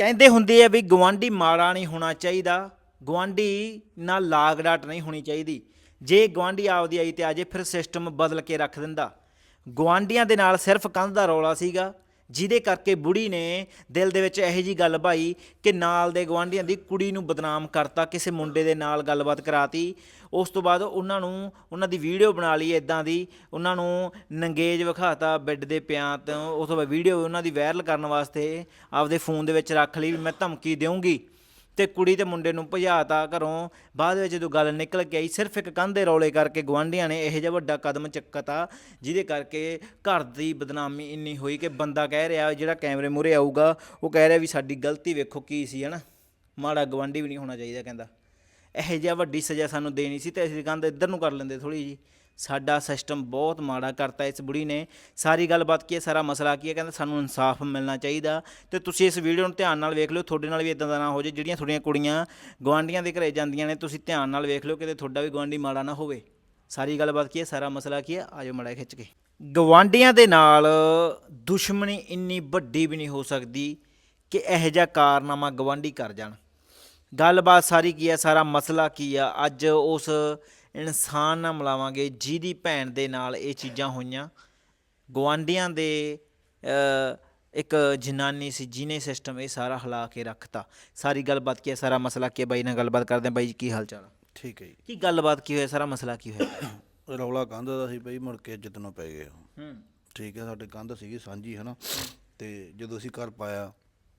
ਕਹਿੰਦੇ ਹੁੰਦੇ ਆ ਵੀ ਗਵਾਂਢੀ ਮਾੜਾ ਨਹੀਂ ਹੋਣਾ ਚਾਹੀਦਾ ਗਵਾਂਢੀ ਨਾਲ ਲਾਗ ਡਾਟ ਨਹੀਂ ਹੋਣੀ ਚਾਹੀਦੀ। ਜੇ ਗਵਾਂਢੀ ਆਪਦੀ ਆਈ ਤੇ ਆਜੇ ਫਿਰ ਸਿਸਟਮ ਬਦਲ ਕੇ ਰੱਖ ਦਿੰਦਾ। ਗਵਾਂਢੀਆਂ ਦੇ ਨਾਲ ਸਿਰਫ ਕੰਧ ਦਾ ਰੌਲਾ ਸੀਗਾ। ਜਿਹਦੇ ਕਰਕੇ ਬੁੜੀ ਨੇ ਦਿਲ ਦੇ ਵਿੱਚ ਇਹੋ ਜੀ ਗੱਲ ਭਾਈ ਕਿ ਨਾਲ ਦੇ ਗਵਾਂਢੀਆਂ ਦੀ ਕੁੜੀ ਨੂੰ ਬਦਨਾਮ ਕਰਤਾ, ਕਿਸੇ ਮੁੰਡੇ ਦੇ ਨਾਲ ਗੱਲਬਾਤ ਕਰਾਤੀ। ਉਸ ਤੋਂ ਬਾਅਦ ਉਹਨਾਂ ਨੂੰ, ਉਹਨਾਂ ਦੀ ਵੀਡੀਓ ਬਣਾ ਲਈ ਇਦਾਂ ਦੀ, ਉਹਨਾਂ ਨੂੰ ਨੰਗੇਜ ਵਿਖਾਤਾ ਬੈੱਡ ਦੇ ਪਿਆਂ ਤੋਂ। ਉਸ ਤੋਂ ਬਾਅਦ ਵੀਡੀਓ ਉਹਨਾਂ ਦੀ ਵਾਇਰਲ ਕਰਨ ਵਾਸਤੇ ਆਪਦੇ ਫੋਨ ਦੇ ਵਿੱਚ ਰੱਖ ਲਈ ਵੀ ਮੈਂ ਧਮਕੀ ਦੇਵਾਂਗੀ ਤੇ ਕੁੜੀ ਤੇ ਮੁੰਡੇ ਨੂੰ ਭਜਾਤਾ ਘਰੋਂ। ਬਾਅਦ ਵਿੱਚ ਜਦੋਂ ਗੱਲ ਨਿਕਲ ਕੇ ਆਈ, ਸਿਰਫ ਇੱਕ ਕੰਧੇ ਰੌਲੇ ਕਰਕੇ ਗਵਾਂਢੀਆਂ ਨੇ ਇਹੋ ਜਿਹਾ ਵੱਡਾ ਕਦਮ ਚੱਕਤਾ ਜਿਹਦੇ ਕਰਕੇ ਘਰ ਦੀ ਬਦਨਾਮੀ ਇੰਨੀ ਹੋਈ ਕਿ ਬੰਦਾ ਕਹਿ ਰਿਹਾ ਜਿਹੜਾ ਕੈਮਰੇ ਮੂਹਰੇ ਆਊਗਾ, ਉਹ ਕਹਿ ਰਿਹਾ ਵੀ ਸਾਡੀ ਗਲਤੀ ਵੇਖੋ ਕੀ ਸੀ, ਹਨਾ? ਮਾੜਾ ਗਵਾਂਢੀ ਵੀ ਨਹੀਂ ਹੋਣਾ ਚਾਹੀਦਾ, ਕਹਿੰਦਾ। ਇਹੋ ਜਿਹਾ ਵੱਡੀ ਸਜ਼ਾ ਸਾਨੂੰ ਦੇਣੀ ਸੀ ਤੇ ਅਸੀਂ ਕੰਧ ਇੱਧਰ ਨੂੰ ਕਰ ਲੈਂਦੇ ਥੋੜੀ ਜੀ ਸਾਡਾ ਸਿਸਟਮ ਬਹੁਤ ਮਾੜਾ ਕਰਤਾ ਇਸ ਬੁੜੀ ਨੇ। ਸਾਰੀ ਗੱਲਬਾਤ ਕੀ ਹੈ, ਸਾਰਾ ਮਸਲਾ ਕੀ ਹੈ? ਕਹਿੰਦਾ ਸਾਨੂੰ ਇਨਸਾਫ ਮਿਲਣਾ ਚਾਹੀਦਾ। ਤੇ ਤੁਸੀਂ ਇਸ ਵੀਡੀਓ ਨੂੰ ਧਿਆਨ ਨਾਲ ਵੇਖ ਲਿਓ, ਤੁਹਾਡੇ ਨਾਲ ਵੀ ਇਦਾਂ ਦਾ ਨਾ ਹੋ ਜੇ ਜਿਹੜੀਆਂ ਤੁਹਾਡੀਆਂ ਕੁੜੀਆਂ ਗਵਾਂਢੀਆਂ ਦੇ ਘਰੇ ਜਾਂਦੀਆਂ ਨੇ, ਤੁਸੀਂ ਧਿਆਨ ਨਾਲ ਵੇਖ ਲਿਓ ਕਿਤੇ ਤੁਹਾਡਾ ਵੀ ਗਵਾਂਢੀ ਮਾੜਾ ਨਾ ਹੋਵੇ। ਸਾਰੀ ਗੱਲਬਾਤ ਕੀ ਹੈ, ਸਾਰਾ ਮਸਲਾ ਕੀ ਹੈ, ਆਜੋ ਮੜਾ ਖਿੱਚ ਕੇ। ਗਵਾਂਢੀਆਂ ਦੇ ਨਾਲ ਦੁਸ਼ਮਣੀ ਇੰਨੀ ਵੱਡੀ ਵੀ ਨਹੀਂ ਹੋ ਸਕਦੀ ਕਿ ਇਹੋ ਜਿਹਾ ਕਾਰਨਾਮਾ ਗਵਾਂਢੀ ਕਰ ਜਾਣ। ਗੱਲਬਾਤ ਸਾਰੀ ਕੀ ਹੈ, ਸਾਰਾ ਮਸਲਾ ਕੀ ਆ, ਅੱਜ ਉਸ ਇਨਸਾਨ ਨਾਲ ਮਿਲਾਵਾਂਗੇ ਜਿਹਦੀ ਭੈਣ ਦੇ ਨਾਲ ਇਹ ਚੀਜ਼ਾਂ ਹੋਈਆਂ। ਗਵਾਂਢੀਆਂ ਦੇ ਇੱਕ ਜਨਾਨੀ ਸੀ ਜਿਹਨੇ ਸਿਸਟਮ ਇਹ ਸਾਰਾ ਹਿਲਾ ਕੇ ਰੱਖਤਾ। ਸਾਰੀ ਗੱਲਬਾਤ ਕੀ ਹੈ? ਸਾਰਾ ਮਸਲਾ ਕੀ ਹੈ? ਬਾਈ ਨਾਲ ਗੱਲਬਾਤ ਕਰਦੇ ਹਾਂ। ਬਾਈ ਜੀ ਕੀ ਹਾਲ ਚਾਲ ਠੀਕ ਹੈ ਜੀ। ਕੀ ਗੱਲਬਾਤ ਕੀ ਹੋਇਆ ਸਾਰਾ ਮਸਲਾ ਕੀ ਹੋਇਆ? ਰੌਲਾ ਕੰਧ ਦਾ ਸੀ ਬਈ ਮੁੜ ਕੇ ਜਿੱਤਨੋਂ ਪੈ ਗਏ। ਹੂੰ। ਠੀਕ ਹੈ ਸਾਡੇ ਕੰਧ ਸੀਗੀ ਸਾਂਝੀ ਹਨਾ? ਤੇ ਜਦੋਂ ਅਸੀਂ ਘਰ ਪਾਇਆ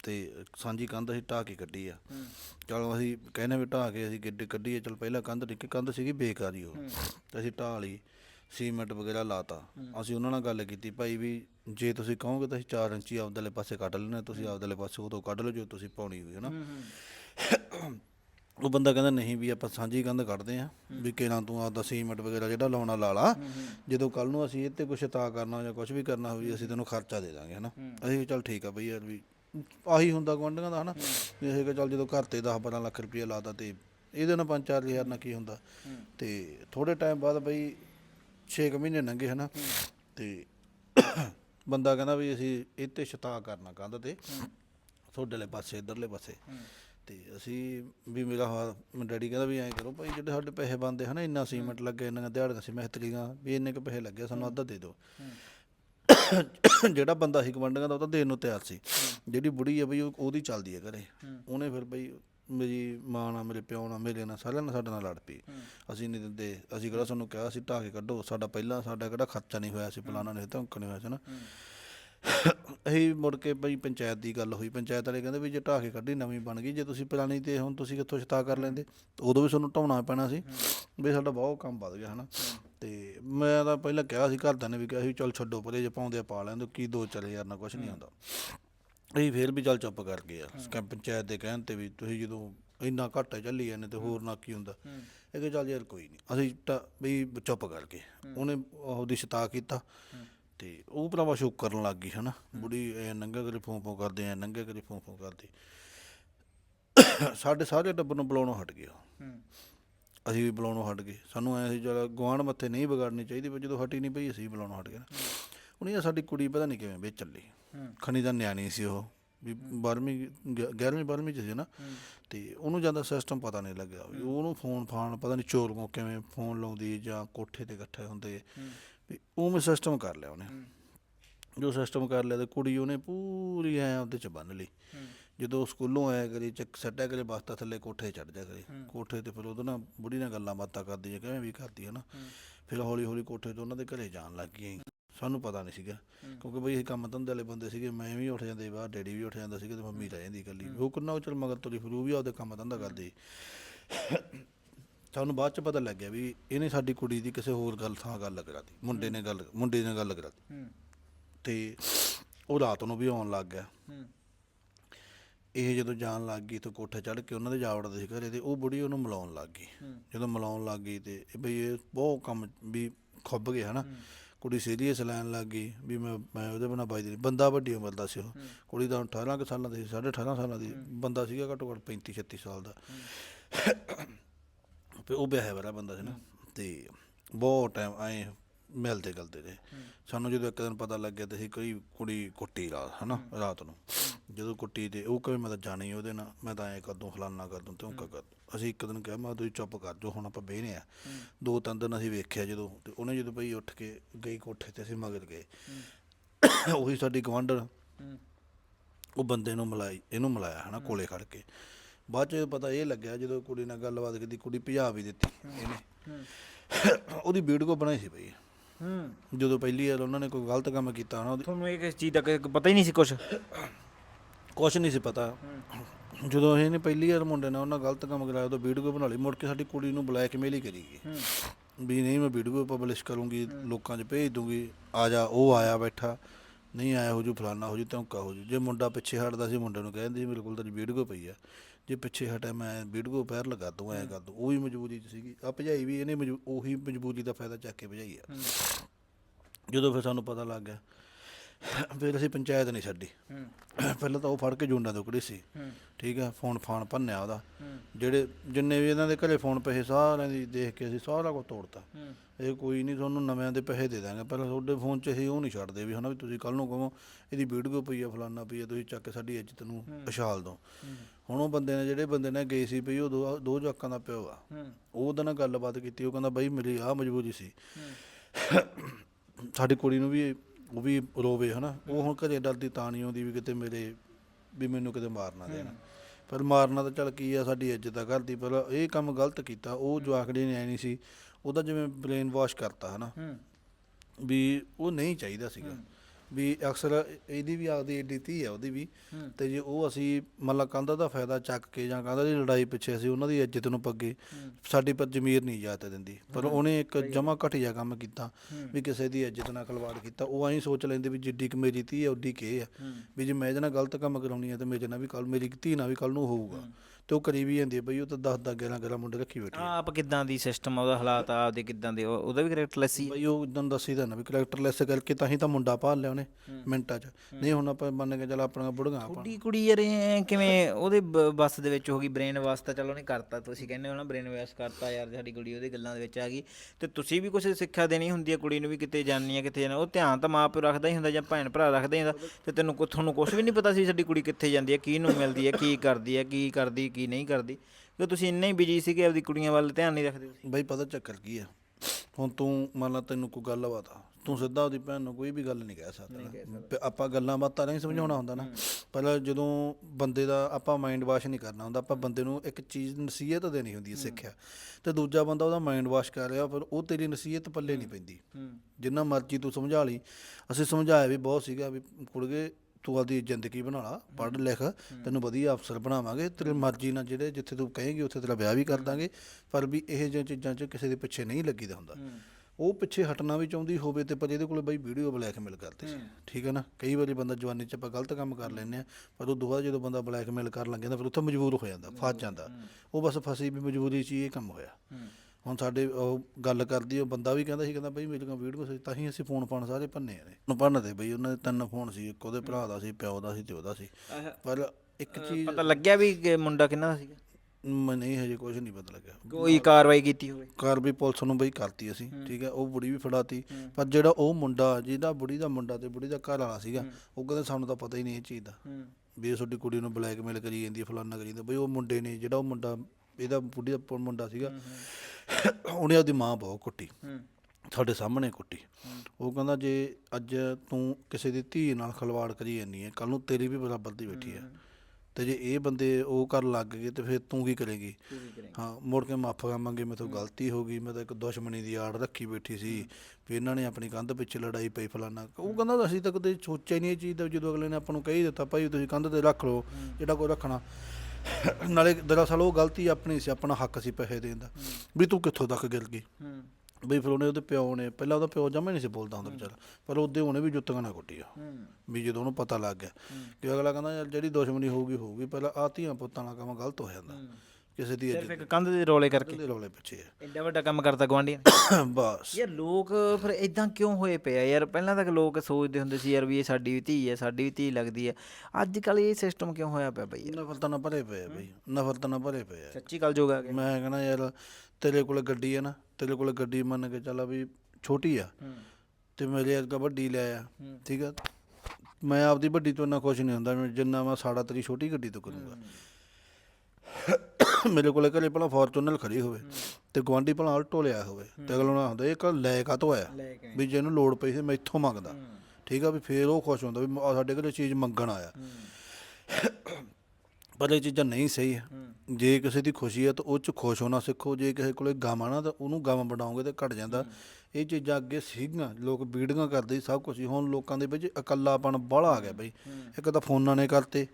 ਤੇ ਸਾਂਝੀ ਕੰਧ ਅਸੀਂ ਢਾਹ ਕੇ ਕੱਢੀ ਆ। ਚਲੋ ਅਸੀਂ ਕਹਿੰਦੇ ਵੀ ਢਾਹ ਕੇ ਅਸੀਂ ਗੱਡੀ ਕੱਢੀਏ ਚਲ ਪਹਿਲਾਂ ਕੰਧ ਟਿੱਕੇ ਕੰਧ ਸੀਗੀ ਬੇਕਾਰੀ ਉਹ। ਤੇ ਅਸੀਂ ਢਾਹ ਲਈ ਸੀਮੈਂਟ ਵਗੈਰਾ ਲਾਤਾ। ਅਸੀਂ ਉਹਨਾਂ ਨਾਲ ਗੱਲ ਕੀਤੀ ਭਾਈ ਵੀ ਜੇ ਤੁਸੀਂ ਕਹੋਗੇ ਤਾਂ ਅਸੀਂ 4 ਇੰਚੀ ਆਪਦਲੇ ਪਾਸੇ ਕੱਢ ਲੈਣਾ ਤੁਸੀਂ ਆਪਦਲੇ ਪਾਸੇ ਉਦੋਂ ਕੱਢ ਲਓ ਜੋ ਤੁਸੀਂ ਪਾਉਣੀ ਹੋਈ ਹਨਾ। ਉਹ ਬੰਦਾ ਕਹਿੰਦਾ ਨਹੀਂ ਵੀ ਆਪਾਂ ਸਾਂਝੀ ਕੰਧ ਕੱਢਦੇ ਆ ਵੀ ਕਿਹਨਾਂ ਤੂੰ ਆਪਦਾ ਸੀਮੈਂਟ ਵਗੈਰਾ ਜਿਹੜਾ ਲਾਉਣਾ ਲਾ ਲਾ। ਜਦੋਂ ਕੱਲ ਨੂੰ ਅਸੀਂ ਇਹ ਤੇ ਕੁਛ ਤਾ ਕਰਨਾ ਜਾਂ ਕੁਝ ਵੀ ਕਰਨਾ ਹੋਵੇ ਅਸੀਂ ਤੈਨੂੰ ਖਰਚਾ ਦੇ ਦਾਂਗੇ ਹਨਾ। ਅਸੀਂ ਚੱਲ ਠੀਕ ਆ ਬਈ ਯਾਰ ਵੀ ਆਹੀ ਹੁੰਦਾ ਗੁਆਂਢੀਆਂ ਦਾ ਹਨਾ? ਇਹ ਕਿ ਚੱਲ ਜਦੋਂ ਘਰ ਤੇ 10 12 ਲੱਖ ਰੁਪਏ ਲਾਤਾ ਤੇ ਇਹਦੇ ਨਾਲ 5-4000 ਨਾਲ ਕੀ ਹੁੰਦਾ? ਤੇ ਥੋੜੇ ਟਾਈਮ ਬਾਅਦ ਬਈ 6 ਮਹੀਨੇ ਲੰਘੇ ਹਨਾ? ਤੇ ਬੰਦਾ ਕਹਿੰਦਾ ਵੀ ਅਸੀਂ ਇਹ ਤੇ ਸ਼ਤਾ ਕਰਨਾ ਕੰਧ ਤੇ ਵਾਲੇ ਪਾਸੇ ਇਧਰਲੇ ਪਾਸੇ। ਤੇ ਅਸੀਂ ਵੀ ਮੇਰਾ ਮੇਰਾ ਡੈਡੀ ਕਹਿੰਦਾ ਵੀ ਐਂ ਕਰੋ ਭਾਈ ਜਿਹੜੇ ਸਾਡੇ ਪੈਸੇ ਬੰਦੇ ਹਨਾ? ਇੰਨਾ ਸੀਮੈਂਟ ਲੱਗੇ ਇੰਨੀਆਂ ਦਿਹਾੜੀਆਂ ਸੀ ਮਿਸਤਰੀਆਂ ਵੀ ਇੰਨੇ ਕੁ ਪੈਸੇ ਲੱਗੇ ਸਾਨੂੰ ਅੱਧਾ ਦੇ ਦਿਓ। ਜਿਹੜਾ ਬੰਦਾ ਸੀ ਗਵੰਡੀਆਂ ਦਾ ਉਹ ਤਾਂ ਦੇਣ ਨੂੰ ਤਿਆਰ ਸੀ। ਜਿਹੜੀ ਬੁੜੀ ਆ ਬਈ ਉਹ- ਉਹਦੀ ਚੱਲਦੀ ਹੈ ਘਰੇ। ਉਹਨੇ ਫਿਰ ਬਈ ਮੇਰੀ ਮਾਂ ਨਾਲ ਮੇਰੇ ਪਿਓ ਨਾਲ ਮੇਰੇ ਨਾਲ ਸਾਰਿਆਂ ਨਾਲ ਸਾਡੇ ਨਾਲ ਲੜ ਪਈ। ਅਸੀਂ ਨਹੀਂ ਦਿੰਦੇ। ਅਸੀਂ ਕਿਹੜਾ ਸਾਨੂੰ ਕਿਹਾ ਸੀ ਢਾਹ ਕੇ ਕੱਢੋ। ਸਾਡਾ ਪਹਿਲਾਂ ਸਾਡਾ ਕਿਹੜਾ ਖਰਚਾ ਨਹੀਂ ਹੋਇਆ ਸੀ ਫਲਾਣਾ ਨਹੀਂ ਧਮਕ ਨਹੀਂ ਹੋਇਆ ਸੀ ਨਾ। ਅਸੀਂ ਮੁੜ ਕੇ ਬਈ ਪੰਚਾਇਤ ਦੀ ਗੱਲ ਹੋਈ। ਪੰਚਾਇਤ ਵਾਲੇ ਕਹਿੰਦੇ ਵੀ ਜੇ ਢਾਹ ਕੇ ਕੱਢੀ ਨਵੀਂ ਬਣ ਗਈ। ਜੇ ਤੁਸੀਂ ਪੁਰਾਣੀ ਤੇ ਹੁਣ ਤੁਸੀਂ ਕਿੱਥੋਂ ਛਤਾ ਕਰ ਲੈਂਦੇ? ਤਾਂ ਉਦੋਂ ਵੀ ਤੁਹਾਨੂੰ ਢਾਉਣਾ ਪੈਣਾ ਸੀ। ਵੀ ਸਾਡਾ ਬਹੁਤ ਕੰਮ ਵੱਧ ਗਿਆ ਹਨਾ। ਤੇ ਮੈਂ ਤਾਂ ਪਹਿਲਾਂ ਕਿਹਾ ਸੀ ਘਰਦਿਆਂ ਨੇ ਵੀ ਕਿਹਾ ਸੀ ਚੱਲ ਛੱਡੋ ਪਰੇ ਜੇ ਪਾਉਂਦੇ ਆ ਪਾ ਲੈਂਦੇ ਕੀ ਦੋ ਚਲੇ ਯਾਰ ਨਾ ਕੁਝ ਨਹੀਂ ਆਉਂਦਾ ਅਸੀਂ ਫੇਰ ਵੀ ਚੱਲ ਚੁੱਪ ਕਰ ਗਏ ਆ। ਪੰਚਾਇਤ ਦੇ ਕਹਿਣ ਤੇ ਵੀ ਤੁਸੀਂ ਜਦੋਂ ਇੰਨਾ ਘੱਟ ਚੱਲੀ ਜਾਂਦੇ ਤੇ ਹੋਰ ਨਾ ਕੀ ਹੁੰਦਾ। ਇਹ ਕਿ ਚੱਲ ਯਾਰ ਕੋਈ ਨਹੀਂ ਅਸੀਂ ਤਾਂ ਵੀ ਚੁੱਪ ਕਰ ਗਏ। ਉਹਨੇ ਉਹਦੀ ਸ਼ਤਾ ਕੀਤਾ। ਤੇ ਉਹ ਭਰਾਵਾ ਸ਼ੁਕ ਕਰਨ ਲੱਗ ਗਈ ਹਨਾ। ਬੁੜੀ ਐ ਨੰਗਾ ਕਰੇ ਫੋਂ ਫੋਂ ਕਰਦੇ ਐ ਨੰਗੇ ਕਰੇ ਫੋਂ ਫੋਂ ਕਰਦੇ। ਸਾਡੇ ਸਾਰੇ ਟੱਬਰ ਨੂੰ ਬੁਲਾਉਣੋਂ ਹਟ ਗਿਆ ਅਸੀਂ ਵੀ ਬੁਲਾਉਣੋਂ ਹਟ ਗਏ। ਸਾਨੂੰ ਐ ਸੀ ਗਵਾਂਢ ਮੱਥੇ ਨਹੀਂ ਵਿਗਾੜਨੀ ਚਾਹੀਦੀ ਪਰ ਜਦੋਂ ਹਟੀ ਨਹੀਂ ਪਈ ਅਸੀਂ ਵੀ ਬੁਲਾਉਣੋਂ ਹਟ ਗਏ ਉਹਨੇ ਯਾਰ ਸਾਡੀ ਕੁੜੀ ਪਤਾ ਨਹੀਂ ਕਿਵੇਂ ਵਿੱਚ ਚੱਲੀ। ਖਣੀ ਦਾ ਨਿਆਣੀ ਸੀ ਉਹ ਵੀ 12ਵੀਂ 11ਵੀਂ 12ਵੀਂ ਚ ਸੀ ਨਾ। ਤੇ ਉਹਨੂੰ ਜਾਂਦਾ ਸਿਸਟਮ ਪਤਾ ਨਹੀਂ ਲੱਗਿਆ। ਵੀ ਉਹਨੂੰ ਫੋਨ ਫਾਨ ਪਤਾ ਨਹੀਂ ਚੋਰ ਕੋ ਕਿਵੇਂ ਫੋਨ ਲਾਉਂਦੀ ਜਾਂ ਕੋਠੇ ਤੇ ਇਕੱਠੇ ਹੁੰਦੇ। ਵੀ ਉਵੇਂ ਸਿਸਟਮ ਕਰ ਲਿਆ ਉਹਨੇ। ਜੋ ਸਿਸਟਮ ਕਰ ਲਿਆ ਤੇ ਕੁੜੀ ਉਹਨੇ ਪੂਰੀ ਐ ਉਹਦੇ ਚ ਬੰਨ ਲਈ। ਜਦੋਂ ਸਕੂਲੋਂ ਆਇਆ ਕਰੀ ਚੱਕ ਸੱਟਿਆ ਕਰੇ ਬਸਤਾ ਥੱਲੇ ਕੋਠੇ ਚੜ ਜਾ ਕਰੇ। ਕੋਠੇ ਤੇ ਫਿਰ ਉਹਦੇ ਨਾਲ ਬੁੜੀ ਨਾਲ ਗੱਲਾਂ ਬਾਤਾਂ ਕਰਦੀ ਹੈ ਕਿਵੇਂ ਵੀ ਕਰਦੀ ਹੈ ਨਾ। ਫਿਰ ਹੌਲੀ ਹੌਲੀ ਕੋਠੇ ਤੋਂ ਉਹਨਾਂ ਦੇ ਘਰੇ ਜਾਣ ਲੱਗ ਗਈ ਸਾਨੂੰ ਪਤਾ ਨਹੀਂ ਸੀਗਾ ਕਿਉਂਕਿ ਬਈ ਇਹ ਕੰਮ ਧੰਦੇ ਵਾਲੇ ਬੰਦੇ ਸੀਗੇ ਮੈਂ ਵੀ ਉੱਠ ਜਾਂਦੇ ਬਾਹਰ ਡੈਡੀ ਵੀ ਉੱਠ ਜਾਂਦਾ ਸੀਗਾ ਤੇ ਮੰਮੀ ਰਹਿ ਜਾਂਦੀ ਇਕੱਲੀ ਉਹ ਕਿੰਨਾ ਉਹ ਚਲ ਮਗਰ ਤੁਰੀ ਫਿਰ ਉਹ ਵੀ ਆਪਦੇ ਕੰਮ ਧੰਦਾ ਕਰਦੀ। ਸਾਨੂੰ ਬਾਅਦ ਚ ਪਤਾ ਲੱਗਿਆ ਵੀ ਇਹਨੇ ਸਾਡੀ ਕੁੜੀ ਦੀ ਕਿਸੇ ਹੋਰ ਗੱਲ ਥਾਂ ਗੱਲ ਕਰਾਤੀ। ਮੁੰਡੇ ਨੇ ਗੱਲ ਮੁੰਡੇ ਨੇ ਗੱਲ ਕਰਾਤੀ। ਤੇ ਉਹ ਰਾਤ ਨੂੰ ਵੀ ਆਉਣ ਲੱਗ ਗਿਆ। ਇਹ ਜਦੋਂ ਜਾਣ ਲੱਗ ਗਈ ਤਾਂ ਕੋਠੇ ਚੜ੍ਹ ਕੇ ਉਹਨਾਂ ਦੇ ਜਾ ਵੜਦੇ ਸੀ ਘਰੇ ਤੇ ਉਹ ਬੁੜੀ ਉਹਨੂੰ ਮਿਲਾਉਣ ਲੱਗ ਗਈ। ਜਦੋਂ ਮਿਲਾਉਣ ਲੱਗ ਗਈ ਤੇ ਬਈ ਇਹ ਬਹੁਤ ਕੰਮ ਵੀ ਖੁੱਬ ਗਿਆ ਹਨਾ। ਕੁੜੀ ਸੀਰੀਅਸ ਲੈਣ ਲੱਗ ਗਈ ਵੀ ਮੈਂ ਮੈਂ ਉਹਦੇ ਬਿਨਾਂ ਬਾਈ ਦੀ ਬੰਦਾ ਵੱਡੀ ਉਮਰ ਦਾ ਸੀ ਉਹ। ਕੁੜੀ ਦਾ 18 ਕੁ ਸਾਲਾਂ ਦੀ ਸੀ 18.5 ਸਾਲਾਂ ਦੀ ਬੰਦਾ ਸੀਗਾ ਘੱਟੋ ਘੱਟ 35 36 ਸਾਲ ਦਾ। ਤੇ ਉਹ ਵਿਆਹਿਆ ਵਾਲਾ ਬੰਦਾ ਸੀ ਨਾ। ਤੇ ਬਹੁਤ ਟਾਈਮ ਆਏ ਮਿਲਦੇ ਗਲਦੇ ਰਹੇ। ਸਾਨੂੰ ਜਦੋਂ ਇੱਕ ਦਿਨ ਪਤਾ ਲੱਗਿਆ ਤੇ ਅਸੀਂ ਕੋਈ ਕੁੜੀ ਕੁੱਟੀ ਰਾਤ ਹਨਾ ਰਾਤ ਨੂੰ। ਜਦੋਂ ਕੁੱਟੀ ਤੇ ਉਹ ਕਹੇ ਮੈਂ ਤਾਂ ਜਾਣਾ ਉਹਦੇ ਨਾਲ ਮੈਂ ਤਾਂ ਐਂ ਕਰ ਦੂੰ ਫਲਾਨਾ ਕਰ ਦੂੰ ਤਿਉਂ ਕਰ ਅਸੀਂ ਇੱਕ ਦਿਨ ਕਿਹਾ ਮੈਂ ਤੁਸੀਂ ਚੁੱਪ ਕਰ ਜਾਓ ਹੁਣ ਆਪਾਂ ਬਹਿਨੇ ਆ। ਦੋ ਤਿੰਨ ਦਿਨ ਅਸੀਂ ਵੇਖਿਆ ਜਦੋਂ ਤੇ ਉਹਨੇ ਜਦੋਂ ਬਈ ਉੱਠ ਕੇ ਗਈ ਕੋਠੇ ਤੇ ਅਸੀਂ ਮਗਰ ਗਏ। ਉਹੀ ਸਾਡੀ ਗਵਾਂਢਣ ਉਹ ਬੰਦੇ ਨੂੰ ਮਿਲਾਈ ਇਹਨੂੰ ਮਿਲਾਇਆ ਹਨਾ ਕੋਲੇ ਖੜ ਕੇ। ਬਾਅਦ ਚ ਪਤਾ ਇਹ ਲੱਗਿਆ ਜਦੋਂ ਕੁੜੀ ਨਾਲ ਗੱਲਬਾਤ ਕੀਤੀ ਕੁੜੀ ਭਜਾ ਵੀ ਦਿੱਤੀ ਇਹਨੇ। ਉਹਦੀ ਵੀਡੀਓ ਬਣਾਈ ਸੀ ਬਈ। ਹੂੰ ਜਦੋਂ ਪਹਿਲੀ ਵਾਰ ਉਹਨਾਂ ਨੇ ਕੋਈ ਗਲਤ ਕੰਮ ਕੀਤਾ ਨਾ ਉਹਦੀ ਤੁਹਾਨੂੰ ਇਹ ਕਿਸ ਚੀਜ਼ ਦਾ ਕ- ਪਤਾ ਹੀ ਨਹੀਂ ਸੀ ਕੁਝ ਕੁਛ ਨਹੀਂ ਸੀ ਪਤਾ। ਜਦੋਂ ਇਹਨੇ ਪਹਿਲੀ ਵਾਰ ਮੁੰਡੇ ਨਾਲ ਉਹਨਾਂ ਗਲਤ ਕੰਮ ਕਰਾਇਆ ਉਦੋਂ ਵੀਡੀਓ ਬਣਾ ਲਈ। ਮੁੜ ਕੇ ਸਾਡੀ ਕੁੜੀ ਨੂੰ ਬਲੈਕਮੇਲ ਹੀ ਕਰੀ ਗਈ। ਵੀ ਨਹੀਂ ਮੈਂ ਵੀਡੀਓ ਪਬਲਿਸ਼ ਕਰੂੰਗੀ ਲੋਕਾਂ 'ਚ ਭੇਜ ਦੂੰਗੀ। ਆ ਜਾ ਉਹ ਆਇਆ ਬੈਠਾ। ਨਹੀਂ ਆਇਆ ਹੋ ਜੂ ਫਲਾਨਾ ਹੋ ਜੂ ਧੌਂਕਾ ਹੋ ਜੂ। ਜੇ ਮੁੰਡਾ ਪਿੱਛੇ ਹਟਦਾ ਸੀ ਮੁੰਡੇ ਨੂੰ ਕਹਿੰਦੇ ਸੀ ਮੇਰੇ ਕੋਲ ਤਾਂ ਵੀਡੀਓ ਪਈ ਆ। ਜੇ ਪਿੱਛੇ ਹਟਿਆ ਮੈਂ ਵੀਡੀਓ ਪੈਰ ਲਗਾ ਦੂੰ ਐਂ ਕਰ ਦੂੰ ਉਹ ਵੀ ਮਜਬੂਰੀ 'ਚ ਸੀਗੀ। ਆ ਭਜਾਈ ਵੀ ਇਹਨੇ ਉਹੀ ਮਜਬੂਰੀ ਦਾ ਫਾਇਦਾ ਚੱਕ ਕੇ ਭਜਾਈ ਆ। ਜਦੋਂ ਫਿਰ ਸਾਨੂੰ ਪਤਾ ਲੱਗ ਗਿਆ ਫਿਰ ਅਸੀਂ ਪੰਚਾਇਤ ਨਹੀਂ ਛੱਡੀ। ਪਹਿਲਾਂ ਤਾਂ ਉਹ ਫੜ ਕੇ ਜੂੰਡਾ ਦੁਕੜੀ ਸੀ। ਠੀਕ ਹੈ ਫੋਨ ਫਾਨ ਭੰਨਿਆ ਉਹਦਾ। ਜਿਹੜੇ ਜਿੰਨੇ ਵੀ ਇਹਨਾਂ ਦੇ ਘਰੇ ਫੋਨ ਪੈਸੇ ਸਾਰਿਆਂ ਦੀ ਦੇਖ ਕੇ ਅਸੀਂ ਸਾਰਾ ਕੁਝ ਤੋੜਤਾ। ਇਹ ਕੋਈ ਨਹੀਂ ਤੁਹਾਨੂੰ ਨਵਿਆਂ ਦੇ ਪੈਸੇ ਦੇ ਦਾਂਗੇ ਪਹਿਲਾਂ ਤੁਹਾਡੇ ਫੋਨ 'ਚ ਅਸੀਂ ਉਹ ਨਹੀਂ ਛੱਡਦੇ ਵੀ ਹਨਾ ਵੀ ਤੁਸੀਂ ਕੱਲ ਨੂੰ ਕਹੋ ਇਹਦੀ ਵੀਡੀਓ ਪਈ ਆ ਫਲਾਨਾ ਪਈ ਆ ਤੁਸੀਂ ਚੱਕ ਕੇ ਸਾਡੀ ਇੱਜ਼ਤ ਨੂੰ ਪਛਾਲ ਦਿਓ। ਹੁਣ ਉਹ ਬੰਦੇ ਨੇ ਜਿਹੜੇ ਬੰਦੇ ਨੇ ਗਏ ਸੀ ਵੀ ਉਹ ਦੋ ਦੋ ਜੱਕਾਂ ਦਾ ਪਿਓ ਆ। ਉਹ ਉਹਦੇ ਨਾਲ ਗੱਲਬਾਤ ਕੀਤੀ ਉਹ ਕਹਿੰਦਾ ਬਾਈ ਮੇਰੀ ਆਹ ਮਜਬੂਰੀ ਸੀ। ਸਾਡੀ ਕੁੜੀ ਨੂੰ ਵੀ ਉਹ ਵੀ ਰੋਵੇ ਹਨਾ। ਉਹ ਹੁਣ ਘਰੇ ਡਰਦੀ ਤਾਂ ਨਹੀਂ ਆਉਂਦੀ ਵੀ ਕਿਤੇ ਮੇਰੇ ਵੀ ਮੈਨੂੰ ਕਿਤੇ ਮਾਰ ਨਾ ਦੇਣ। ਪਰ ਮਾਰਨਾ ਤਾਂ ਚੱਲ ਕੀ ਆ ਸਾਡੀ ਇੱਜ਼ਤ ਆ ਕਰਦੀ ਪਰ ਇਹ ਕੰਮ ਗਲਤ ਕੀਤਾ ਉਹ ਜਵਾਕੜੀ ਨੇ ਐ ਨਹੀਂ ਸੀ। ਉਹਦਾ ਜਿਵੇਂ ਬ੍ਰੇਨ ਵਾਸ਼ ਕਰਤਾ ਹਨਾ। ਵੀ ਉਹ ਨਹੀਂ ਚਾਹੀਦਾ ਸੀਗਾ। ਵੀ ਅਕਸਰ ਇਹਦੀ ਵੀ ਆਪਦੀ ਏਡੀ ਧੀ ਆ ਉਹਦੀ ਵੀ ਤੇ ਜੇ ਉਹ ਅਸੀਂ ਮਤਲਬ ਕੰਧਾ ਦਾ ਫਾਇਦਾ ਚੱਕ ਕੇ ਜਾਂ ਕੰਧਾ ਦੀ ਲੜਾਈ ਪਿੱਛੇ ਅਸੀਂ ਉਹਨਾਂ ਦੀ ਇੱਜ਼ਤ ਨੂੰ ਪੱਗੇ ਸਾਡੀ ਪਰ ਜ਼ਮੀਰ ਨਹੀਂ ਇਜਾਜ਼ਤ ਦਿੰਦੀ। ਪਰ ਉਹਨੇ ਇੱਕ ਜਮਾ ਘਟੀਆ ਕੰਮ ਕੀਤਾ ਵੀ ਕਿਸੇ ਦੀ ਇੱਜ਼ਤ ਨਾਲ ਖਲਵਾੜ ਕੀਤਾ। ਉਹ ਐਂ ਸੋਚ ਲੈਂਦੇ ਵੀ ਜਿੱਡੀ ਕਿ ਮੇਰੀ ਧੀ ਆ ਉੱਡੀ ਕੇ ਆ। ਵੀ ਜੇ ਮੈਂ ਇਹਦੇ ਨਾਲ ਗਲਤ ਕੰਮ ਕਰਾਉਣੀ ਆ ਤੇ ਮੇਰੇ ਨਾਲ ਵੀ ਕੱਲ ਮੇਰੀ ਧੀ ਨਾਲ ਵੀ ਕੱਲ ਨੂੰ ਹੋਊਗਾ। ਤੇ ਉਹ ਕਰੀ ਵੀ ਜਾਂਦੀ ਆ ਬਈ ਉਹ ਤਾਂ 10 10 11 11 ਮੁੰਡੇ ਰੱਖੀ ਬੈਠੀ ਆ। ਆਪ ਕਿਦਾਂ ਦੀ ਸਿਸਟਮ ਉਹਦਾ ਹਾਲਾਤ ਆ ਆਪਦੇ ਕਿਦਾਂ ਦੇ ਉਹ- ਉਹਦਾ ਵੀ ਕਰੈਕਟਰਲੈਸ ਸੀ ਬਈ ਉਹ ਇਦਾਂ ਦੱਸੀ ਤਾਂ ਨਾ ਵੀ ਕਰੈਕਟਰਲੈਸ ਕਰਕੇ ਤਾਂ ਹੀ ਤਾਂ ਮੁੰਡਾ ਪਾਲ ਲਿਆ ਉਹਨੇ ਮਿੰਟਾਂ 'ਚ। ਨਹੀਂ ਹੁਣ ਆਪਾਂ ਮੰਨ ਕੇ ਚੱਲ ਆਪਣੀਆਂ ਬੁੜੀਆਂ ਆਪਾਂ। ਕੁੜੀ ਕੁੜੀ ਯਾਰ ਇਹ ਕਿਵੇਂ ਉਹਦੇ ਬ- ਬੱਸ ਦੇ ਵਿੱਚ ਹੋ ਗਈ ਬ੍ਰੇਨ ਵਾਸ਼ ਤਾਂ ਚਲੋ ਉਹਨੇ ਕਰਤਾ ਤੁਸੀਂ ਕਹਿੰਦੇ ਹੋ ਨਾ ਬ੍ਰੇਨ ਵਾਸ਼ ਕਰਤਾ ਯਾਰ ਸਾਡੀ ਕੁੜੀ ਉਹਦੇ ਗੱਲਾਂ ਦੇ ਵਿੱਚ ਆ ਗਈ। ਤੇ ਤੁਸੀਂ ਵੀ ਕੁਝ ਸਿੱਖਿਆ ਦੇਣੀ ਹੁੰਦੀ ਹੈ ਕੁੜੀ ਨੂੰ ਵੀ ਕਿਤੇ ਜਾਣੀ ਹੈ ਕਿੱਥੇ ਜਾਣਾ ਉਹ ਧਿਆਨ ਤਾਂ ਮਾਂ ਪਿਓ ਰੱਖਦਾ ਹੀ ਹੁੰਦਾ ਜਾਂ ਭੈਣ ਭਰਾ ਰੱਖਦਾ ਹੀ ਹੁੰਦਾ ਤੇ ਤੈਨੂੰ ਕੋ ਤੁਹਾਨੂੰ ਕੁਝ ਵੀ ਨਹੀਂ ਪਤਾ ਸੀ ਸਾਡੀ ਕੁੜੀ ਕਿੱਥੇ ਜਾਂਦੀ ਹੈ ਕੀ ਨੂੰ ਮਿਲਦੀ ਹੈ ਕੀ ਕਰਦੀ ਹੈ ਕੀ ਕਰਦੀ ਕੀ ਨਹੀਂ ਕਰਦੀ ਕਿ ਤੁਸੀਂ ਇੰਨੇ ਹੀ ਬਿਜ਼ੀ ਸੀਗੇ ਆਪਦੀ ਕੁੜੀਆਂ ਵੱਲ ਧਿਆਨ ਨਹੀਂ ਰੱਖਦੇ ਸੀ ਬਈ ਪਤਾ ਚੱਕਰ ਕੀ ਆ? ਹੁਣ ਤੂੰ ਮੰਨ ਲਾ ਤੈਨੂੰ ਕੋਈ ਗੱਲ ਬਾਤ ਆ ਤੂੰ ਸਿੱਧਾ ਉਹਦੀ ਭੈਣ ਨੂੰ ਕੋਈ ਵੀ ਗੱਲ ਨਹੀਂ ਕਹਿ ਸਕਦਾ। ਪ- ਆਪਾਂ ਗੱਲਾਂ ਬਾਤਾਂ ਨਹੀਂ ਸਮਝਾਉਣਾ ਹੁੰਦਾ ਨਾ। ਪਹਿਲਾਂ ਜਦੋਂ ਬੰਦੇ ਦਾ ਆਪਾਂ ਮਾਈਂਡ ਵਾਸ਼ ਨਹੀਂ ਕਰਨਾ ਹੁੰਦਾ ਆਪਾਂ ਬੰਦੇ ਨੂੰ ਇੱਕ ਚੀਜ਼ ਨਸੀਹਤ ਦੇਣੀ ਹੁੰਦੀ ਹੈ ਸਿੱਖਿਆ। ਤੇ ਦੂਜਾ ਬੰਦਾ ਉਹਦਾ ਮਾਈਂਡ ਵਾਸ਼ ਕਰ ਰਿਹਾ ਪਰ ਉਹ ਤੇਰੀ ਨਸੀਹਤ ਪੱਲੇ ਨਹੀਂ ਪੈਂਦੀ। ਜਿੰਨਾ ਮਰਜ਼ੀ ਤੂੰ ਸਮਝਾ ਲਈ। ਅਸੀਂ ਸਮਝਾਇਆ ਵੀ ਬਹੁਤ ਸੀਗਾ ਵੀ ਕੁੜਗੇ ਤੂੰ ਆਪਦੀ ਜ਼ਿੰਦਗੀ ਬਣਾ ਲਾ ਪੜ੍ਹ ਲਿਖ ਤੈਨੂੰ ਵਧੀਆ ਅਫਸਰ ਬਣਾਵਾਂਗੇ ਤੇਰੀ ਮਰਜ਼ੀ ਨਾਲ ਜਿਹੜੇ ਜਿੱਥੇ ਤੂੰ ਕਹੇਂਗੀ ਉੱਥੇ ਤੇਰਾ ਵਿਆਹ ਵੀ ਕਰ ਦਾਂਗੇ ਪਰ ਵੀ ਇਹ ਜਿਹੀਆਂ ਚੀਜ਼ਾਂ 'ਚ ਕਿਸੇ ਦੇ ਪਿੱਛੇ ਨਹੀਂ ਲੱਗੀਦਾ ਹੁੰਦਾ। ਉਹ ਪਿੱਛੇ ਹਟਣਾ ਵੀ ਚਾਹੁੰਦੀ ਹੋਵੇ ਤੇ ਪਰ ਇਹਦੇ ਕੋਲੇ ਬਈ ਵੀਡੀਓ ਬਲੈਕਮੇਲ ਕਰਦੇ ਸੀ। ਠੀਕ ਹੈ ਨਾ? ਕਈ ਵਾਰੀ ਬੰਦਾ ਜਵਾਨੀ 'ਚ ਆਪਾਂ ਗਲਤ ਕੰਮ ਕਰ ਲੈਂਦੇ ਆ ਪਰ ਉਹ ਦੁਬਾਰਾ ਜਦੋਂ ਬੰਦਾ ਬਲੈਕਮੇਲ ਕਰਨ ਲੱਗ ਜਾਂਦਾ ਫਿਰ ਉੱਥੇ ਮਜਬੂਰ ਹੋ ਜਾਂਦਾ ਫਸ ਜਾਂਦਾ। ਉਹ ਬਸ ਫਸੀ ਵੀ ਮਜਬੂਰੀ 'ਚ ਹੀ ਇਹ ਕੰਮ ਹੋਇਆ। ਹੁਣ ਸਾਡੇ ਉਹ ਗੱਲ ਕਰਦੀ ਉਹ ਬੰਦਾ ਵੀ ਕਹਿੰਦਾ ਸੀ ਕਹਿੰਦਾ ਬਈ ਮੇਰੇ ਕੋਲ ਵੀਡੀਓ ਸੀ ਤਾਂ ਹੀ ਅਸੀਂ ਫੋਨ ਪਾਣ ਸਾਰੇ ਭੰਨੇ ਨੇ ਉਹਨੂੰ ਭੰਨਦੇ ਬਈ ਉਹਨਾਂ ਦੇ ਤਿੰਨ ਫੋਨ ਸੀ ਇੱਕ ਉਹਦੇ ਭਰਾ ਦਾ ਸੀ ਪਿਓ ਦਾ ਸੀ ਤੇ ਉਹਦਾ ਸੀ। ਪਰ ਇੱਕ ਚੀਜ਼ ਪਤਾ ਲੱਗਿਆ ਵੀ ਕਿ ਮੁੰਡਾ ਕਿੰਨਾ ਦਾ ਸੀਗਾ? ਮੈਂ ਨਹੀਂ ਹਜੇ ਕੁਝ ਨਹੀਂ ਪਤਾ ਲੱਗਿਆ। ਕੋਈ ਕਾਰਵਾਈ ਕੀਤੀ ਹੋਵੇ? ਕਾਰ ਵੀ ਪੁਲਿਸ ਨੂੰ ਬਈ ਕਰਤੀ ਅਸੀਂ ਠੀਕ ਹੈ ਉਹ ਬੁੜੀ ਵੀ ਫੜਾਤੀ। ਪਰ ਜਿਹੜਾ ਉਹ ਮੁੰਡਾ ਜਿਹਦਾ ਬੁੜੀ ਦਾ ਮੁੰਡਾ ਤੇ ਬੁੜੀ ਦਾ ਘਰ ਵਾਲਾ ਸੀਗਾ ਉਹ ਕਹਿੰਦੇ ਸਾਨੂੰ ਤਾਂ ਪਤਾ ਹੀ ਨਹੀਂ ਇਹ ਚੀਜ਼ ਦਾ। ਵੀ ਤੁਹਾਡੀ ਕੁੜੀ ਨੂੰ ਬਲੈਕਮੇਲ ਕਰੀ ਜਾਂਦੀ ਹੈ ਫਲਾਨਾ ਕਰੀ ਜਾਂਦਾ ਬਈ ਉਹ ਮੁੰਡੇ ਨੇ ਜਿਹੜਾ ਉਹ ਮੁੰਡਾ ਇਹਦਾ ਬੁੜੀ ਦਾ ਮੁੰਡਾ ਸੀਗਾ ਉਹਨੇ ਆਪਦੀ ਮਾਂ ਬਹੁਤ ਕੁੱਟੀ। ਸਾਡੇ ਸਾਹਮਣੇ ਕੁੱਟੀ। ਉਹ ਕਹਿੰਦਾ ਜੇ ਅੱਜ ਤੂੰ ਕਿਸੇ ਦੀ ਧੀ ਨਾਲ ਖਲਵਾੜ ਕਰੀ ਜਾਂਦੀ ਹੈ ਕੱਲ ਨੂੰ ਤੇਰੀ ਵੀ ਬਰਾਬਰ ਦੀ ਬੈਠੀ ਹੈ। ਤੇ ਜੇ ਇਹ ਬੰਦੇ ਉਹ ਕਰਨ ਲੱਗ ਗਏ ਤੇ ਫਿਰ ਤੂੰ ਕੀ ਕਰੇਗੀ? ਹਾਂ ਮੁੜ ਕੇ ਮਾਫੀ ਮੰਗੇ ਮੇਥੋਂ ਗਲਤੀ ਹੋ ਗਈ ਮੈਂ ਤਾਂ ਇੱਕ ਦੁਸ਼ਮਣੀ ਦੀ ਆੜ ਰੱਖੀ ਬੈਠੀ ਸੀ। ਵੀ ਇਹਨਾਂ ਨੇ ਆਪਣੀ ਕੰਧ ਪਿੱਛੇ ਲੜਾਈ ਪਈ ਫਲਾਨਾ ਉਹ ਕਹਿੰਦਾ ਅਸੀਂ ਤਾਂ ਕਦੇ ਸੋਚਿਆ ਹੀ ਨਹੀਂ ਇਹ ਚੀਜ਼ ਦਾ ਜਦੋਂ ਅਗਲੇ ਨੇ ਆਪਾਂ ਨੂੰ ਕਹੀ ਦਿੱਤਾ ਭਾਈ ਤੁਸੀਂ ਕੰਧ ਤੇ ਰੱਖ ਲਓ ਜਿਹੜਾ ਕੋਈ ਰੱਖਣਾ। ਨਾਲੇ ਦਰਅਸਲ ਉਹ ਗਲਤੀ ਆਪਣੀ ਸੀ ਆਪਣਾ ਹੱਕ ਸੀ ਪੈਸੇ ਦੇਣ ਦਾ। ਵੀ ਤੂੰ ਕਿੱਥੋਂ ਤੱਕ ਗਿਰ ਗਈ? ਬਈ ਫਿਰ ਉਹਨੇ ਉਹਦੇ ਪਿਓ ਨੇ ਪਹਿਲਾਂ ਉਹਦਾ ਪਿਓ ਜਮਾ ਨਹੀਂ ਸੀ ਬੋਲਦਾ ਹੁੰਦਾ ਵਿਚਾਰਾ। ਪਰ ਉਹਦੇ ਉਹਨੇ ਵੀ ਜੁੱਤੀਆਂ ਨਾਲ ਕੁੱਟੀ ਆ ਵੀ ਜਦੋਂ ਉਹਨੂੰ ਪਤਾ ਲੱਗ ਗਿਆ। ਕਿ ਅਗਲਾ ਕਹਿੰਦਾ ਯਾਰ ਜਿਹੜੀ ਦੁਸ਼ਮਣੀ ਹੋਊਗੀ ਹੋਊਗੀ। ਪਹਿਲਾਂ ਆ ਧੀਆਂ ਪੁੱਤਾਂ ਨਾਲ ਕੰਮ ਗਲਤ ਹੋ ਜਾਂਦਾ। ਕਿਸੇ ਦੀ ਸਿਰਫ ਇੱਕ ਕੰਧ ਦੇ ਰੋਲੇ ਕਰਕੇ। ਦੇ ਰੌਲੇ ਪਿੱਛੇ ਐਡਾ ਵੱਡਾ ਕੰਮ ਕਰਤਾ ਗਵਾਂਢੀਆਂ ਨੇ। ਆ ਬਸ। ਯਾਰ ਲੋਕ ਫਿਰ ਇਦਾਂ ਕਿਉਂ ਹੋਏ ਪਏ ਆ? ਯਾਰ ਪਹਿਲਾਂ ਤੱਕ ਲੋਕ ਸੋਚਦੇ ਹੁੰਦੇ ਸੀ ਯਾਰ ਵੀ ਇਹ ਸਾਡੀ ਵੀ ਧੀ ਹੈ ਸਾਡੀ ਵੀ ਧੀ ਲੱਗਦੀ ਹੈ ਅੱਜ ਕੱਲ ਇਹ ਸਿਸਟਮ ਕਿਉਂ ਹੋਇਆ ਪਿਆ ਬਈ ਨਫ਼ਰਤਾਂ ਨਾਲ ਭਰੇ ਪਏ ਆ ਬਈ। ਨਫ਼ਰਤਾਂ ਨਾਲ ਭਰੇ ਪਏ ਆ। ਸੱਚੀ ਗੱਲ ਜੋਗ ਆ ਗਿਆ ਮੈਂ ਕਹਿੰਦਾ ਯਾਰ ਤੇਰੇ ਕੋਲ ਗੱਡੀ ਹੈ ਨਾ ਤੇਰੇ ਕੋਲ ਗੱਡੀ ਮੰਨ ਕੇ ਚੱਲ ਵੀ ਛੋਟੀ ਆ। ਤੇ ਮੇਰੇ ਅੱਗਾ ਵੱਡੀ ਲੈ ਆ। ਠੀਕ ਆ? ਮੈਂ ਆਪਦੀ ਵੱਡੀ ਤੋਂ ਇੰਨਾ ਖੁਸ਼ ਨਹੀਂ ਹੁੰਦਾ ਜਿੰਨਾ ਮੈਂ ਸਾੜਾ ਤੇਰੀ ਛੋਟੀ ਗੱਡੀ ਤੋਂ ਕਰੂੰਗਾ। ਮੇਰੇ ਕੋਲੇ ਘਰੇ ਭਲਾ ਫੋਰਚੂਨਰ ਖੜੀ ਹੋਵੇ ਤੇ ਗਵਾਂਢੀ ਭਲਾ ਆਲਟੋ ਲਿਆ ਹੋਵੇ ਤੇ ਅਗਲਾ ਨੂੰ ਹੁੰਦਾ ਇਹ ਕਾ ਲੈ ਕਾ ਤੋਂ ਆਇਆ। ਵੀ ਜੇ ਇਹਨੂੰ ਲੋੜ ਪਈ ਸੀ ਮੈਂ ਇੱਥੋਂ ਮੰਗਦਾ। ਠੀਕ ਆ ਵੀ ਫੇਰ ਉਹ ਖੁਸ਼ ਹੁੰਦਾ ਵੀ ਸਾਡੇ ਘਰੇ ਚੀਜ਼ ਮੰਗਣ ਆਇਆ। ਪਰ ਇਹ ਚੀਜ਼ਾਂ ਨਹੀਂ ਸਹੀ। ਹੈ। ਜੇ ਕਿਸੇ ਦੀ ਖੁਸ਼ੀ ਹੈ ਤਾਂ ਉਹ ਚ ਖੁਸ਼ ਹੋਣਾ ਸਿੱਖੋ। ਜੇ ਕਿਸੇ ਕੋਲੇ ਗਮ ਆ ਨਾ ਤਾਂ ਉਹਨੂੰ ਗਮ ਬਣਾਓਗੇ ਤੇ ਘਟ ਜਾਂਦਾ। ਇਹ ਚੀਜ਼ਾਂ ਅੱਗੇ ਸੀਗੀਆਂ ਲੋਕ ਵੀਡੀਓ ਕਰਦੇ ਸੀ ਸਭ ਕੁਝ ਹੁਣ ਲੋਕਾਂ ਦੇ ਵਿੱਚ ਇਕੱਲਾਪਣ ਬਾਹਲਾ ਆ ਗਿਆ ਬਈ। ਇੱਕ ਤਾਂ ਫੋਨਾਂ ਨੇ ਕਰਤੇ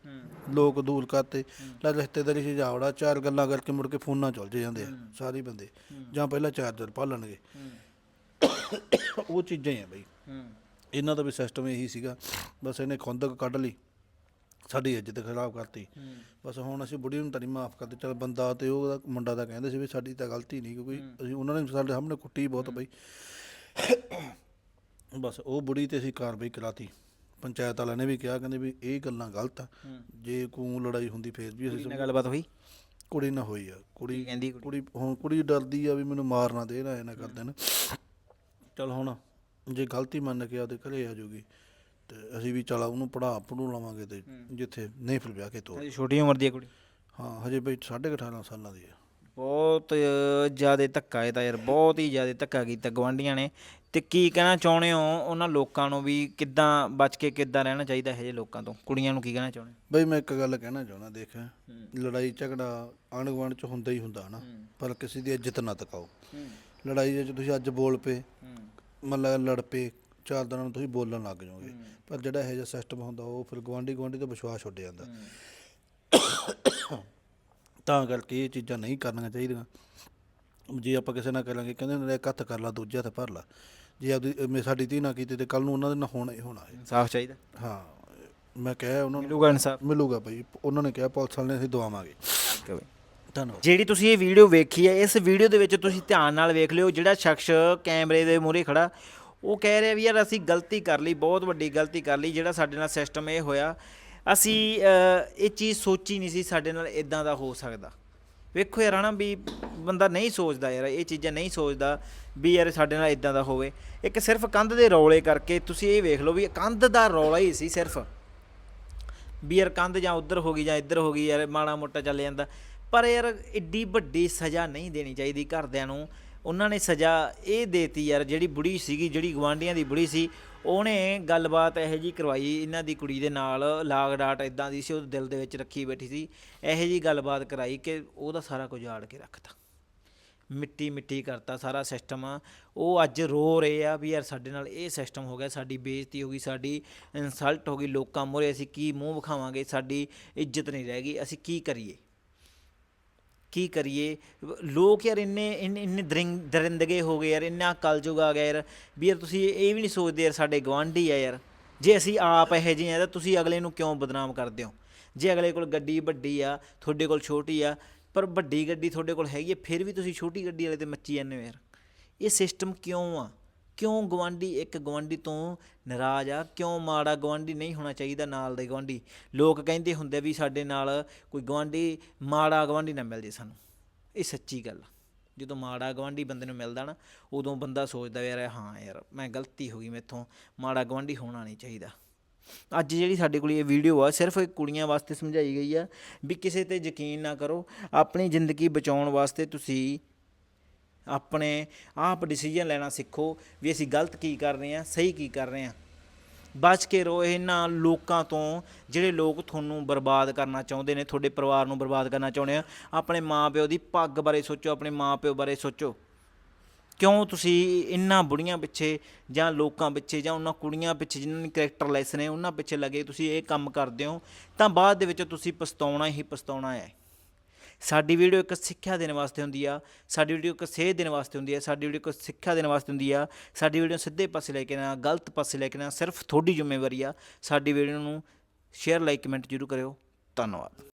ਲੋਕ ਦੂਰ ਕਰਤੇ। ਲੈ ਰਿਸ਼ਤੇਦਾਰੀ ਚ ਜਾਵੜਾ ਚਾਰ ਗੱਲਾਂ ਕਰਕੇ ਮੁੜ ਕੇ ਫੋਨਾਂ ਚੁੱਲ ਜਾਂਦੇ ਆ ਸਾਰੇ ਬੰਦੇ। ਜਾਂ ਪਹਿਲਾਂ ਚਾਰਜਰ ਭਾਲਣਗੇ। ਉਹ ਚੀਜ਼ਾਂ ਹੀ ਆ ਬਈ। ਇਹਨਾਂ ਦਾ ਵੀ ਸਿਸਟਮ ਇਹੀ ਸੀਗਾ। ਬਸ ਇਹਨੇ ਖੁੰਦਕ ਕੱਢ ਲਈ। ਸਾਡੀ ਇੱਜ਼ਤ ਖਰਾਬ ਕਰਤੀ। ਬਸ ਹੁਣ ਅਸੀਂ ਬੁੜੀ ਨੂੰ ਤਾਂ ਨਹੀਂ ਮਾਫ ਕਰਦੇ। ਚਲ ਬੰਦਾ ਤੇ ਉਹਦਾ ਮੁੰਡਾ ਤਾਂ ਕਹਿੰਦੇ ਸੀ ਵੀ ਸਾਡੀ ਤਾਂ ਗਲਤੀ ਨਹੀਂ ਕਿਉਂਕਿ ਅਸੀਂ ਉਹਨਾਂ ਨੇ ਸਾਡੇ ਸਾਹਮਣੇ ਕੁੱਟੀ ਬਹੁਤ ਬਈ। ਬਸ ਉਹ ਬੁੜੀ ਤੇ ਅਸੀਂ ਕਾਰਵਾਈ ਕਰਾਤੀ। ਪੰਚਾਇਤ ਵਾਲਿਆਂ ਨੇ ਵੀ ਕਿਹਾ ਕਹਿੰਦੇ ਵੀ ਇਹ ਗੱਲਾਂ ਗਲਤ ਆ। ਜੇ ਕੋਈ ਲੜਾਈ ਹੁੰਦੀ ਫੇਰ ਵੀ ਅਸੀਂ ਨਾਲ ਗੱਲਬਾਤ ਹੋਈ? ਕੁੜੀ ਨਾ ਹੋਈ ਆ। ਕੁੜੀ ਕਹਿੰਦੀ ਕੁੜੀ? ਹੁਣ ਕੁੜੀ ਡਰਦੀ ਆ ਵੀ ਮੈਨੂੰ ਮਾਰ ਨਾ ਦੇਣ ਐ ਨਾ ਕਰ ਦੇਣ। ਚਲ ਹੁਣ ਜੇ ਗਲਤੀ ਮੰਨ ਕੇ ਉਹਦੇ ਘਰੇ ਆ ਜਾਊਗੀ ਤੇ ਅਸੀਂ ਵੀ ਚਲਾ ਉਹਨੂੰ ਪੜਾ ਪੜੂ ਲਵਾਂਗੇ ਤੇ ਜਿੱਥੇ ਨਹੀਂ ਫਿਰ ਵਿਆਹ ਕੇ ਤੋਰ। ਹਜੇ ਛੋਟੀ ਉਮਰ ਦੀ ਹੈ ਕੁੜੀ? ਹਾਂ ਹਜੇ ਬਈ 18.5 ਸਾਲਾਂ ਦੀ ਆ ਬਹੁਤ ਜ਼ਿਆਦਾ ਧੱਕਾ ਇਹ ਤਾਂ ਯਾਰ ਬਹੁਤ ਹੀ ਜ਼ਿਆਦਾ ਧੱਕਾ ਕੀਤਾ ਗਵਾਂਢੀਆਂ ਨੇ। ਤੇ ਕੀ ਕਹਿਣਾ ਚਾਹੁੰਦੇ ਹੋ ਉਹਨਾਂ ਲੋਕਾਂ ਨੂੰ ਵੀ ਕਿੱਦਾਂ ਬਚ ਕੇ ਕਿੱਦਾਂ ਰਹਿਣਾ ਚਾਹੀਦਾ ਇਹ ਜਿਹੇ ਲੋਕਾਂ ਤੋਂ? ਕੁੜੀਆਂ ਨੂੰ ਕੀ ਕਹਿਣਾ ਚਾਹੁੰਦੇ ਬਈ ਮੈਂ ਇੱਕ ਗੱਲ ਕਹਿਣਾ ਚਾਹੁੰਦਾ ਦੇਖ। ਲੜਾਈ ਝਗੜਾ ਆਂਢ ਗੁਆਂਢ ਚ ਹੁੰਦਾ ਹੀ ਹੁੰਦਾ ਨਾ ਪਰ ਕਿਸੇ ਦੀ ਇੱਜ਼ਤ ਨਾ ਤਕਾਓ। ਲੜਾਈ ਜੇ ਤੁਸੀਂ ਅੱਜ ਬੋਲ ਪਏ ਮਤਲਬ ਲੜ ਪਏ ਚਾਰ ਦਿਨਾਂ ਨੂੰ ਤੁਸੀਂ ਬੋਲਣ ਲੱਗ ਜਾਓਗੇ। ਪਰ ਜਿਹੜਾ ਇਹੋ ਜਿਹਾ ਸਿਸਟਮ ਹੁੰਦਾ ਉਹ ਫਿਰ ਗਵਾਂਢੀ ਗਵਾਂਢੀ ਤੋਂ ਵਿਸ਼ਵਾਸ ਉੱਡ ਜਾਂਦਾ। ਤਾਂ ਕਰਕੇ ਇਹ ਚੀਜ਼ਾਂ ਨਹੀਂ ਕਰਨੀਆਂ ਚਾਹੀਦੀਆਂ। ਜੇ ਆਪਾਂ ਕਿਸੇ ਨਾਲ ਕਰਾਂਗੇ ਕਹਿੰਦੇ ਨੇ ਇੱਕ ਹੱਥ ਕਰ ਲਾ ਦੂਜਾ ਹੱਥ ਭਰ ਲਾ। ਜੇ ਆਪਦੀ ਅਹ ਸਾਡੀ ਧੀ ਨਾ ਕੀਤੀ ਤੇ ਕੱਲ ਨੂੰ ਉਹਨਾਂ ਦੇ ਨਾਲ ਹੋਣਾ ਹੀ ਹੋਣਾ ਹੈ। ਇਨਸਾਫ ਚਾਹੀਦਾ। ਹਾਂ ਮੈਂ ਕਿਹਾ ਉਹਨਾਂ ਨੂੰ ਮਿਲੂਗਾ ਇਨਸਾਫ। ਮਿਲੂਗਾ ਭਾਈ। ਉਹਨਾਂ ਨੇ ਕਿਹਾ ਪੁਲਿਸ ਵਾਲੇ ਨੇ ਅਸੀਂ ਦਵਾਵਾਂਗੇ। ਠੀਕ ਹੈ ਬਈ। ਧੰਨਵਾਦ। ਜਿਹੜੀ ਤੁਸੀਂ ਇਹ ਵੀਡੀਓ ਵੇਖੀ ਹੈ ਇਸ ਵੀਡੀਓ ਦੇ ਵਿੱਚ ਤੁਸੀਂ ਧਿਆਨ ਨਾਲ ਵੇਖ ਲਿਓ ਜਿਹੜਾ ਸ਼ਖਸ ਕੈਮਰੇ ਦੇ ਮੂਹਰੇ ਖੜਾ ਉਹ ਕਹਿ ਰਿਹਾ ਵੀ ਯਾਰ ਅਸੀਂ ਗਲਤੀ ਕਰ ਲਈ, ਬਹੁਤ ਵੱਡੀ ਗਲਤੀ ਕਰ ਲਈ ਜਿਹੜਾ ਸਾਡੇ ਨਾਲ ਸਿਸਟਮ ਇਹ ਹੋਇਆ। ਅਸੀਂ ਇਹ ਚੀਜ਼ ਸੋਚੀ ਨਹੀਂ ਸੀ ਸਾਡੇ ਨਾਲ ਇਦਾਂ ਦਾ ਹੋ ਸਕਦਾ। ਵੇਖੋ ਯਾਰ ਹਨਾ ਵੀ ਬੰਦਾ ਨਹੀਂ ਸੋਚਦਾ ਯਾਰ, ਇਹ ਚੀਜ਼ਾਂ ਨਹੀਂ ਸੋਚਦਾ ਵੀ ਯਾਰ ਸਾਡੇ ਨਾਲ ਇਦਾਂ ਦਾ ਹੋਵੇ। ਇੱਕ ਸਿਰਫ ਕੰਧ ਦੇ ਰੌਲੇ ਕਰਕੇ ਤੁਸੀਂ ਇਹ ਵੇਖ ਲਓ ਵੀ ਕੰਧ ਦਾ ਰੌਲਾ ਹੀ ਸੀ ਸਿਰਫ। ਵੀ ਯਾਰ ਕੰਧ ਜਾਂ ਉੱਧਰ ਹੋ ਗਈ ਜਾਂ ਇੱਧਰ ਹੋ ਗਈ ਯਾਰ, ਮਾੜਾ ਮੋਟਾ ਚੱਲ ਜਾਂਦਾ। ਪਰ ਯਾਰ, ਏਡੀ ਵੱਡੀ ਸਜ਼ਾ ਨਹੀਂ ਦੇਣੀ ਚਾਹੀਦੀ ਘਰਦਿਆਂ ਨੂੰ। ਉਹਨਾਂ ਨੇ ਸਜ਼ਾ ਇਹ ਦੇਤੀ ਯਾਰ, ਜਿਹੜੀ ਬੁੜੀ ਸੀਗੀ, ਜਿਹੜੀ ਗਵਾਂਢੀਆਂ ਦੀ ਬੁੜੀ ਸੀ, ਉਹਨੇ ਗੱਲਬਾਤ ਇਹੋ ਜੀ ਕਰਵਾਈ, ਇਹਨਾਂ ਦੀ ਕੁੜੀ ਦੇ ਨਾਲ ਲਾਗ ਡਾਟ ਇਦਾਂ ਦੀ ਸੀ, ਉਹ ਦਿਲ ਦੇ ਵਿੱਚ ਰੱਖੀ ਬੈਠੀ ਸੀ, ਇਹੋ ਜੀ ਗੱਲਬਾਤ ਕਰਾਈ ਕਿ ਉਹਦਾ ਸਾਰਾ ਕੁਝ ਆੜ ਕੇ ਰੱਖਤਾ। ਮਿੱਟੀ ਮਿੱਟੀ ਕਰਤਾ ਸਾਰਾ ਸਿਸਟਮ ਉਹ ਅੱਜ ਰੋ ਰਹੇ ਆ ਵੀ ਯਾਰ ਸਾਡੇ ਨਾਲ ਇਹ ਸਿਸਟਮ ਹੋ ਗਿਆ, ਸਾਡੀ ਬੇਇੱਜ਼ਤੀ ਹੋ ਗਈ, ਸਾਡੀ ਇਨਸਲਟ ਹੋ ਗਈ, ਲੋਕਾਂ ਮੂਹਰੇ ਅਸੀਂ ਕੀ ਮੂੰਹ ਵਿਖਾਵਾਂਗੇ, ਸਾਡੀ ਇੱਜ਼ਤ ਨਹੀਂ ਰਹਿ ਗਈ, ਅਸੀਂ ਕੀ ਕਰੀਏ? ਕੀ ਕਰੀਏ? ਲੋਕ ਯਾਰ ਇੰਨੇ ਇੰਨੇ ਇੰਨੇ ਦਰਿੰਗ ਦਰਿੰਦਗੇ ਹੋ ਗਏ ਯਾਰ, ਇੰਨਾ ਕਲਯੁਗ ਆ ਗਿਆ ਯਾਰ, ਵੀ ਯਾਰ ਤੁਸੀਂ ਇਹ ਵੀ ਨਹੀਂ ਸੋਚਦੇ ਯਾਰ ਸਾਡੇ ਗਵਾਂਢੀ ਆ ਯਾਰ। ਜੇ ਅਸੀਂ ਆਪ ਇਹੋ ਜਿਹੇ ਆ ਤਾਂ ਤੁਸੀਂ ਅਗਲੇ ਨੂੰ ਕਿਉਂ ਬਦਨਾਮ ਕਰਦੇ ਹੋ? ਜੇ ਅਗਲੇ ਕੋਲ ਗੱਡੀ ਵੱਡੀ ਆ, ਤੁਹਾਡੇ ਕੋਲ ਛੋਟੀ ਆ, ਪਰ ਵੱਡੀ ਗੱਡੀ ਤੁਹਾਡੇ ਕੋਲ ਹੈਗੀ ਆ, ਫਿਰ ਵੀ ਤੁਸੀਂ ਛੋਟੀ ਗੱਡੀ ਵਾਲੇ ਤੇ ਮੱਚੀ ਜਾਂਦੇ ਹੋ ਯਾਰ। ਇਹ ਸਿਸਟਮ ਕਿਉਂ ਆ? ਕਿਉਂ ਗਵਾਂਢੀ ਇੱਕ ਗਵਾਂਢੀ ਤੋਂ ਨਾਰਾਜ਼ ਆ? ਕਿਉਂ ਮਾੜਾ ਗਵਾਂਢੀ ਨਹੀਂ ਹੋਣਾ ਚਾਹੀਦਾ ਨਾਲ ਦੇ ਗਵਾਂਢੀ ਲੋਕ ਕਹਿੰਦੇ ਹੁੰਦੇ ਵੀ ਸਾਡੇ ਨਾਲ ਕੋਈ ਗਵਾਂਢੀ ਮਾੜਾ ਗਵਾਂਢੀ ਨਾ ਮਿਲ ਜੇ ਸਾਨੂੰ। ਇਹ ਸੱਚੀ ਗੱਲ ਆ। ਜਦੋਂ ਮਾੜਾ ਗਵਾਂਢੀ ਬੰਦੇ ਨੂੰ ਮਿਲਦਾ ਨਾ, ਉਦੋਂ ਬੰਦਾ ਸੋਚਦਾ ਯਾਰ ਹਾਂ ਯਾਰ, ਮੈਂ ਗਲਤੀ ਹੋ ਗਈ ਮੇਥੋਂ, ਮਾੜਾ ਗਵਾਂਢੀ ਹੋਣਾ ਨਹੀਂ ਚਾਹੀਦਾ। ਅੱਜ ਜਿਹੜੀ ਸਾਡੇ ਕੋਲ ਇਹ ਵੀਡੀਓ ਆ, ਸਿਰਫ ਕੁੜੀਆਂ ਵਾਸਤੇ ਸਮਝਾਈ ਗਈ ਆ ਵੀ ਕਿਸੇ ਤੇ ਯਕੀਨ ਨਾ ਕਰੋ, ਆਪਣੀ ਜ਼ਿੰਦਗੀ ਬਚਾਉਣ ਵਾਸਤੇ ਤੁਸੀਂ ਆਪਣੇ ਆਪ ਡਿਸੀਜਨ ਲੈਣਾ ਸਿੱਖੋ ਵੀ ਅਸੀਂ ਗਲਤ ਕੀ ਕਰ ਰਹੇ ਹਾਂ, ਸਹੀ ਕੀ ਕਰ ਰਹੇ ਹਾਂ। ਬਚ ਕੇ ਰਹੋ ਇਹਨਾਂ ਲੋਕਾਂ ਤੋਂ ਜਿਹੜੇ ਲੋਕ ਤੁਹਾਨੂੰ ਬਰਬਾਦ ਕਰਨਾ ਚਾਹੁੰਦੇ ਨੇ, ਤੁਹਾਡੇ ਪਰਿਵਾਰ ਨੂੰ ਬਰਬਾਦ ਕਰਨਾ ਚਾਹੁੰਦੇ ਆ। ਆਪਣੇ ਮਾਪਿਓ ਦੀ ਪੱਗ ਬਾਰੇ ਸੋਚੋ, ਆਪਣੇ ਮਾਪਿਓ ਬਾਰੇ ਸੋਚੋ। ਕਿਉਂ ਤੁਸੀਂ ਇੰਨਾ ਬੁੜੀਆਂ ਪਿੱਛੇ ਜਾਂ ਲੋਕਾਂ ਪਿੱਛੇ ਜਾਂ ਉਹਨਾਂ ਕੁੜੀਆਂ ਪਿੱਛੇ ਜਿਨ੍ਹਾਂ ਨੇ ਕੈਰੈਕਟਰ ਲੈਸ ਨੇ, ਉਹਨਾਂ ਪਿੱਛੇ ਲੱਗੇ ਤੁਸੀਂ ਇਹ ਕੰਮ ਕਰਦੇ ਹੋ, ਤਾਂ ਬਾਅਦ ਦੇ ਵਿੱਚ ਤੁਸੀਂ ਪਛਤਾਉਣਾ ਹੀ ਪਛਤਾਉਣਾ ਹੈ। ਸਾਡੀ ਵੀਡੀਓ ਇੱਕ ਸਿੱਖਿਆ ਦੇਣ ਵਾਸਤੇ ਹੁੰਦੀ ਆ, ਸਾਡੀ ਵੀਡੀਓ ਇੱਕ ਸੇਧ ਦੇਣ ਵਾਸਤੇ ਹੁੰਦੀ ਆ, ਸਾਡੀ ਵੀਡੀਓ ਇੱਕ ਸਿੱਖਿਆ ਦੇਣ ਵਾਸਤੇ ਹੁੰਦੀ ਆ, ਸਾਡੀ ਵੀਡੀਓ ਸਿੱਧੇ ਪਾਸੇ ਲੈ ਕੇ ਨਾ ਗਲਤ ਪਾਸੇ ਲੈ ਕੇ ਨਾ ਸਿਰਫ ਤੁਹਾਡੀ ਜ਼ਿੰਮੇਵਾਰੀ ਆ, ਸਾਡੀ ਵੀਡੀਓ ਨੂੰ ਸ਼ੇਅਰ, ਲਾਈਕ, ਕਮੈਂਟ ਜ਼ਰੂਰ ਕਰਿਓ। ਧੰਨਵਾਦ।